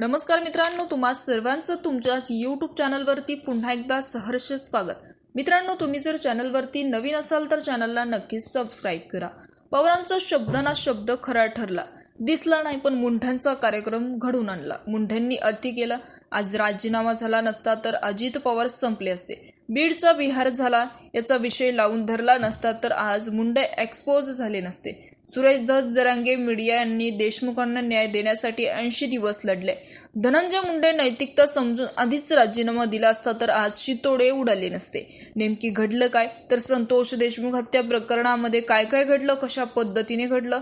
नमस्कार मित्रांनो तुम्हा सर्वांचं तुमच्याच यूट्यूब चॅनलवरती पुन्हा एकदा सहर्ष स्वागत. मित्रांनो तुम्ही जर चॅनलवरती नवीन असाल तर चॅनलला नक्कीच सबस्क्राईब करा. पवारांचा शब्द ना शब्द खरा ठरला. दिसला नाही पण मुंढ्यांचा कार्यक्रम घडून आणला. मुंढ्यांनी अति केला. आज राजीनामा झाला नसता तर अजित पवार संपले असते. बीडचा विहार झाला याचा विषय लावून धरला नसता तर आज मुंडे एक्सपोज झाले नसते. सुरेश दस जरांगे मीडिया यांनी देशमुखांना न्याय देण्यासाठी ऐंशी दिवस लढले. धनंजय मुंडे नैतिकता समजून आधीच राजीनामा दिला असता तर आज शितोडे उडाले नसते. नेमकी घडलं काय? तर संतोष देशमुख हत्या प्रकरणामध्ये काय काय घडलं? कशा पद्धतीने घडलं?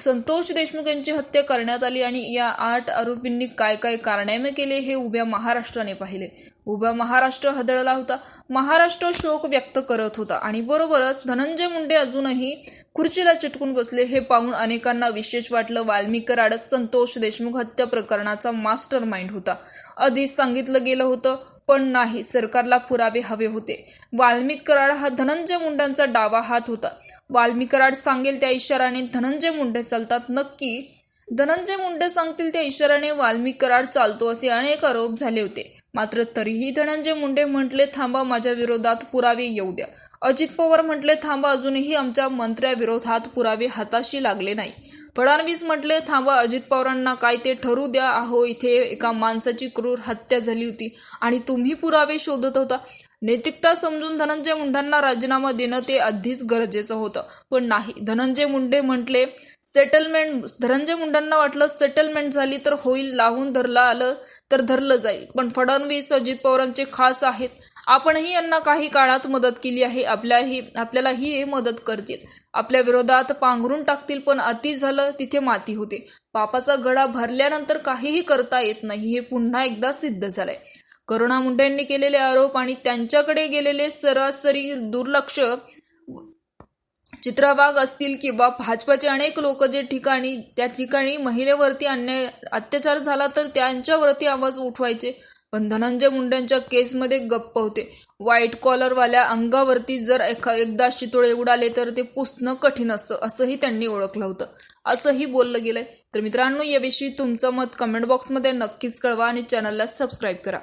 संतोष देशमुख यांची हत्या करण्यात आली आणि या आठ आरोपींनी काय काय कारनामे केले हे उभ्या महाराष्ट्राने पाहिले. उभ्या महाराष्ट्र हदळला होता. महाराष्ट्र शोक व्यक्त करत होता. आणि बरोबरच धनंजय मुंडे अजूनही खुर्चीला चिटकून बसले हे पाहून अनेकांना विशेष वाटलं. वाल्मिक कराडच संतोष देशमुख हत्या प्रकरणाचा मास्टर माइंड होता. आधीच सांगितलं गेलं होतं पण नाही सरकारला पुरावे हवे होते. वाल्मिक कराड हा धनंजय मुंड्यांचा डावा हात होता. वाल्मिक कराड सांगेल त्या इशाराने धनंजय मुंडे चालतात. नक्की धनंजय मुंडे सांगतील त्या इशाराने वाल्मिक कराड चालतो असे अनेक आरोप झाले होते. मात्र तरीही धनंजय मुंडे म्हटले थांबा माझ्या विरोधात पुरावे येऊ द्या. अजित पवार म्हटले थांबा अजूनही आमच्या मंत्र्याविरोधात पुरावे हाताशी लागले नाही. फडणवीस म्हटले थांबा अजित पवारांना काय ते ठरू द्या. अहो इथे एका माणसाची क्रूर हत्या झाली होती आणि तुम्ही पुरावे शोधत होता. नैतिकता समजून धनंजय मुंडांना राजीनामा देणं ते आधीच गरजेचं होतं. पण नाही. धनंजय मुंडे म्हटले सेटलमेंट धनंजय मुंडांना वाटलं सेटलमेंट झाली तर होईल लावून धरला आलं तर धरलं जाईल. पण फडणवीस अजित पवारांचे खास आहेत. आपणही यांना काही काळात मदत केली आहे. आपल्याही आपल्यालाही हे मदत करतील. आपल्या विरोधात पांघरून टाकतील पण अति झालं तिथे माती होते. पापाचा गडा भरल्यानंतर काहीही करता येत नाही हे पुन्हा एकदा सिद्ध झालंय. करुणा मुंडे यांनी केलेले आरोप आणि त्यांच्याकडे गेलेले सरासरी दुर्लक्ष चित्राबाग असतील किंवा भाजपाचे अनेक लोक जे ठिकाणी त्या ठिकाणी महिलेवरती अन्याय अत्याचार झाला तर त्यांच्यावरती आवाज उठवायचे. पण धनंजय मुंडेंच्या केसमध्ये गप्प होते. व्हाईट कॉलरवाल्या अंगावरती जर एखा एकदा शितोळे उडाले तर ते पुसणं कठीण असतं असंही त्यांनी ओळखलं होतं. असंही बोललं गेलंय. तर मित्रांनो याविषयी तुमचं मत कमेंट बॉक्समध्ये नक्कीच कळवा आणि चॅनलला सबस्क्राईब करा.